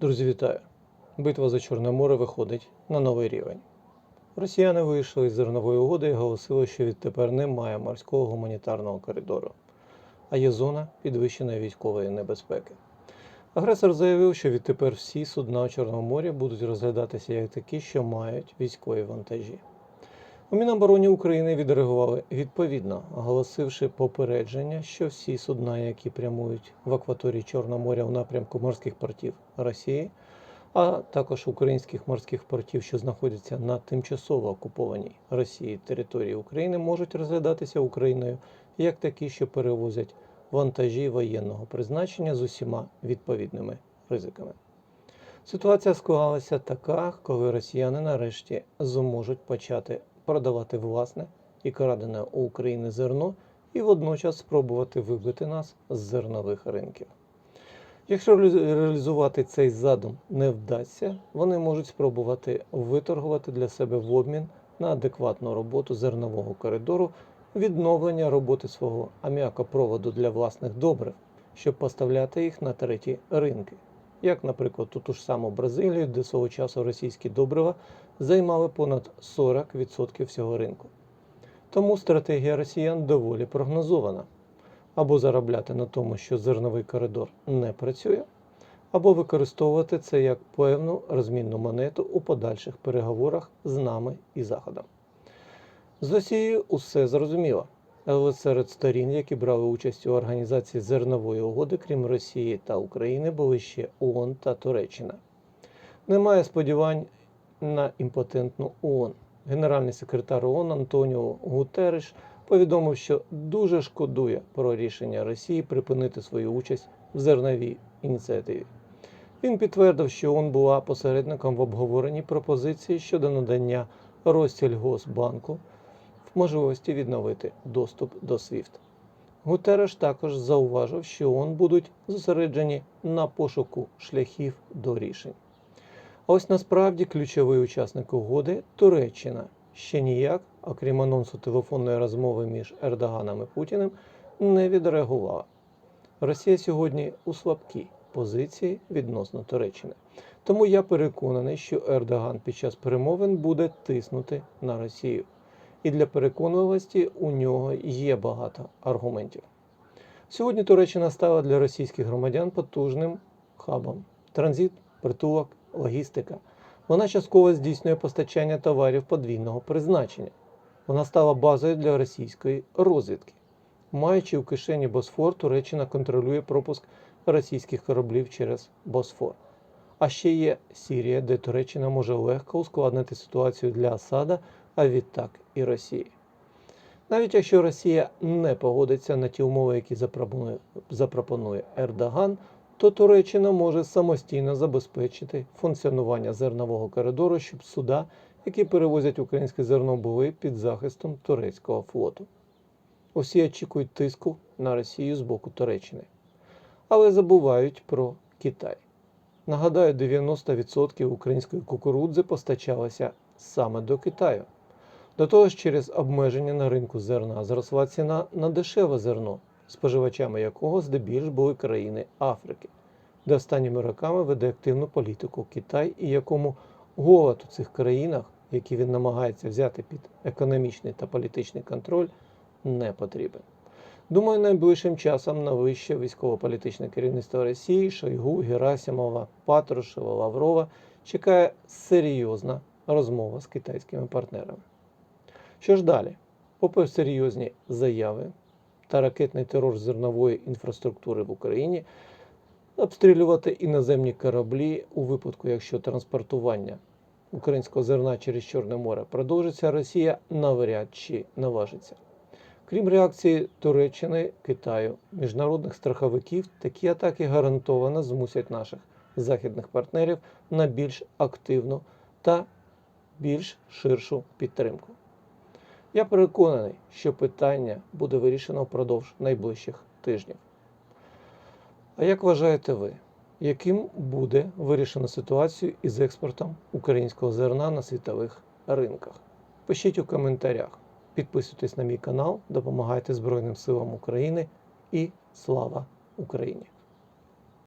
Друзі, вітаю! Битва за Чорне море виходить на новий рівень. Росіяни вийшли із зернової угоди і оголосили, що відтепер немає морського гуманітарного коридору, а є зона підвищеної військової небезпеки. Агресор заявив, що відтепер всі судна у Чорному морі будуть розглядатися як такі, що мають військові вантажі. У Мінобороні України відреагували відповідно, оголосивши попередження, що всі судна, які прямують в акваторії Чорного моря у напрямку морських портів Росії, а також українських морських портів, що знаходяться на тимчасово окупованій Росії території України, можуть розглядатися Україною як такі, що перевозять вантажі воєнного призначення з усіма відповідними ризиками. Ситуація склалася така, коли росіяни нарешті зможуть почати продавати власне і крадене у України зерно і водночас спробувати вибити нас з зернових ринків. Якщо реалізувати цей задум не вдасться, вони можуть спробувати виторгувати для себе в обмін на адекватну роботу зернового коридору відновлення роботи свого аміакопроводу для власних добрив, щоб поставляти їх на треті ринки, як, наприклад, ту ж саму Бразилію, де свого часу російські добрива займали понад 40% всього ринку. Тому стратегія росіян доволі прогнозована або заробляти на тому, що зерновий коридор не працює, або використовувати це як певну розмінну монету у подальших переговорах з нами і Заходом. З Росією усе зрозуміло, серед сторін, які брали участь у організації зернової угоди, крім Росії та України, були ще ООН та Туреччина. Немає сподівань на імпотентну ООН. Генеральний секретар ООН Антоніо Гутереш повідомив, що дуже шкодує про рішення Росії припинити свою участь в зерновій ініціативі. Він підтвердив, що ООН була посередником в обговоренні пропозиції щодо надання Россельгосбанку можливості відновити доступ до SWIFT. Гутереш також зауважив, що ООН будуть зосереджені на пошуку шляхів до рішень. Ось насправді ключовий учасник угоди Туреччина ще ніяк, окрім анонсу телефонної розмови між Ердоганом і Путіним, не відреагувала. Росія сьогодні у слабкій позиції відносно Туреччини. Тому я переконаний, що Ердоган під час перемовин буде тиснути на Росію. І для переконливості у нього є багато аргументів. Сьогодні Туреччина стала для російських громадян потужним хабом. Транзит, притулок, логістика. Вона частково здійснює постачання товарів подвійного призначення. Вона стала базою для російської розвідки. Маючи в кишені Босфор, Туреччина контролює пропуск російських кораблів через Босфор. А ще є Сірія, де Туреччина може легко ускладнити ситуацію для Асада, а відтак і Росії. Навіть якщо Росія не погодиться на ті умови, які запропонує, запропонує Ердоган, то Туреччина може самостійно забезпечити функціонування зернового коридору, щоб суда, які перевозять українське зерно, були під захистом турецького флоту. Усі очікують тиску на Росію з боку Туреччини, але забувають про Китай. Нагадаю, 90% української кукурудзи постачалося саме до Китаю. До того ж, через обмеження на ринку зерна зросла ціна на дешеве зерно, споживачами якого здебільш були країни Африки, де останніми роками веде активну політику Китай і якому голод у цих країнах, які він намагається взяти під економічний та політичний контроль, не потрібен. Думаю, найближчим часом на вище військово-політичне керівництво Росії Шойгу, Герасимова, Патрушева, Лаврова чекає серйозна розмова з китайськими партнерами. Що ж далі? Попри серйозні заяви та ракетний терор зернової інфраструктури в Україні, обстрілювати іноземні кораблі у випадку, якщо транспортування українського зерна через Чорне море продовжиться, Росія навряд чи наважиться. Крім реакції Туреччини, Китаю, міжнародних страховиків, такі атаки гарантовано змусять наших західних партнерів на більш активну та більш ширшу підтримку. Я переконаний, що питання буде вирішено впродовж найближчих тижнів. А як вважаєте ви, яким буде вирішено ситуацію із експортом українського зерна на світових ринках? Пишіть у коментарях. Підписуйтесь на мій канал, допомагайте Збройним силам України і слава Україні!